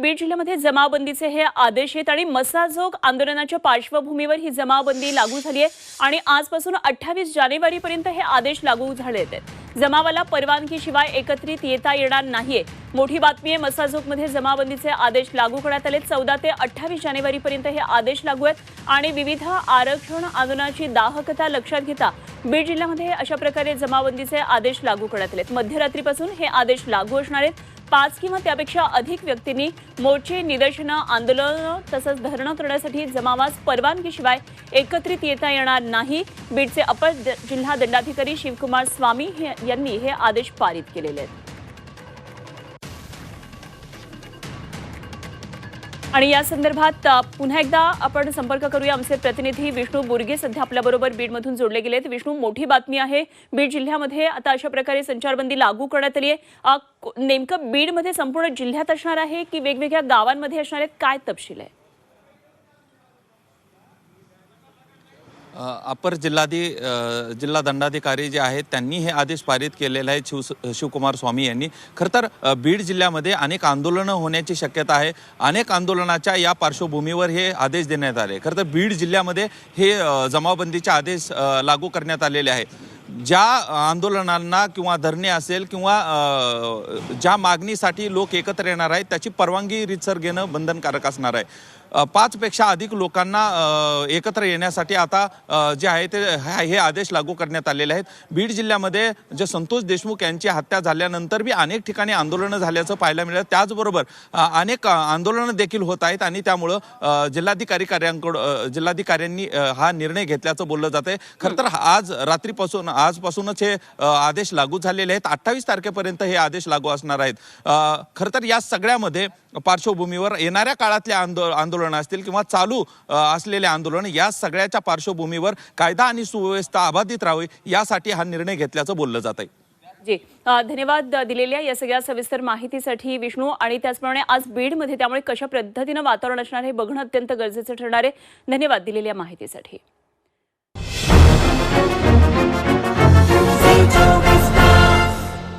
बीड जिल्ह्यामध्ये जमावबंदीचे हे आदेश आहेत आणि मसाजोग आंदोलनाच्या पार्श्वभूमीवर ही जमावबंदी लागू झाली आहे आणि आजपासून अठ्ठावीस जानेवारीपर्यंत हे आदेश लागू झाले आहेत. जमावाला परवानगीशिवाय एकत्रित येता येणार नाहीये. मोठी बातमी आहे मसाजोगमध्ये जमावबंदीचे आदेश लागू करण्यात आले चौदा ते अठ्ठावीस जानेवारीपर्यंत हे आदेश लागू आहेत आणि विविध आरक्षण आंदोलनाची दाहकता लक्षात घेता बीड जिल्ह्यामध्ये अशा प्रकारे जमावबंदीचे आदेश लागू करण्यात आलेत. मध्यरात्रीपासून हे आदेश लागू असणार आहेत. पाच किंवा त्यापेक्षा अधिक व्यक्तींनी मोर्चे निदर्शनं आंदोलनं तसंच धरणं करण्यासाठी जमावास परवानगीशिवाय एकत्रित येता येणार नाही. बीडचे अपर द- जिल्हा दंडाधिकारी शिवकुमार स्वामी यांनी हे आदेश पारित केलेले आहेत. आणि या संदर्भात पुन्हा एकदा आपण संपर्क करूया. आमचे प्रतिनिधी विष्णू बुर्गे सध्या आपल्याबरोबर बीडमधून जोडले गेलेत. विष्णू मोठी बातमी आहे. बीड जिल्ह्यामध्ये आता अशा प्रकारे संचारबंदी लागू करण्यात आली आहे. नेमकं बीडमध्ये संपूर्ण जिल्ह्यात असणार आहे की वेगवेगळ्या गावांमध्ये असणार आहेत? काय तपशील आहे? अपर जिल्हाधि जिल्हा दंडाधिकारी जे आहेत त्यांनी हे आदेश पारित केलेले आहेत शिव शिवकुमार स्वामी यांनी. खरं तर बीड जिल्ह्यामध्ये अनेक आंदोलनं होण्याची शक्यता आहे. अनेक आंदोलनाच्या या पार्श्वभूमीवर हे आदेश देण्यात आले. खरं तर बीड जिल्ह्यामध्ये हे जमावबंदीचे आदेश लागू करण्यात आलेले आहेत. ज्या आंदोलनांना किंवा धरणे असेल किंवा ज्या मागणीसाठी लोक एकत्र येणार आहेत त्याची परवानगी रितसर घेणं बंधनकारक असणार आहे. पाचपेक्षा अधिक लोकांना एकत्र येण्यासाठी आता जे आहे ते हे आदेश लागू करण्यात आलेले आहेत. बीड जिल्ह्यामध्ये जे संतोष देशमुख यांची हत्या झाल्यानंतर बी अनेक ठिकाणी आंदोलनं झाल्याचं पाहायला मिळालं. त्याचबरोबर अनेक आंदोलनं देखील होत आहेत आणि त्यामुळं जिल्हाधिकारी कार्यांकडून जिल्हाधिकाऱ्यांनी हा निर्णय घेतल्याचं बोललं जात आहे खरं तर आज रात्रीपासून आजपासूनच हे आदेश लागू झालेले आहेत. अठ्ठावीस तारखेपर्यंत हे आदेश लागू असणार आहेत. खरं तर या सगळ्यामध्ये पार्श्वभूमीवर येणाऱ्या काळातल्या आंदो आंदोलनं असतील किंवा चालू असलेले आंदोलन या सगळ्याच्या पार्श्वभूमीवर कायदा आणि सुव्यवस्था अबाधित राहावी यासाठी हा निर्णय घेतल्याचं बोललं जात आहे जी धन्यवाद दिलेल्या या सगळ्या सविस्तर माहितीसाठी विष्णू आणि त्याचप्रमाणे आज बीडमध्ये त्यामुळे कशा पद्धतीनं वातावरण असणार हे बघणं अत्यंत गरजेचं ठरणार आहे. धन्यवाद दिलेल्या माहितीसाठी.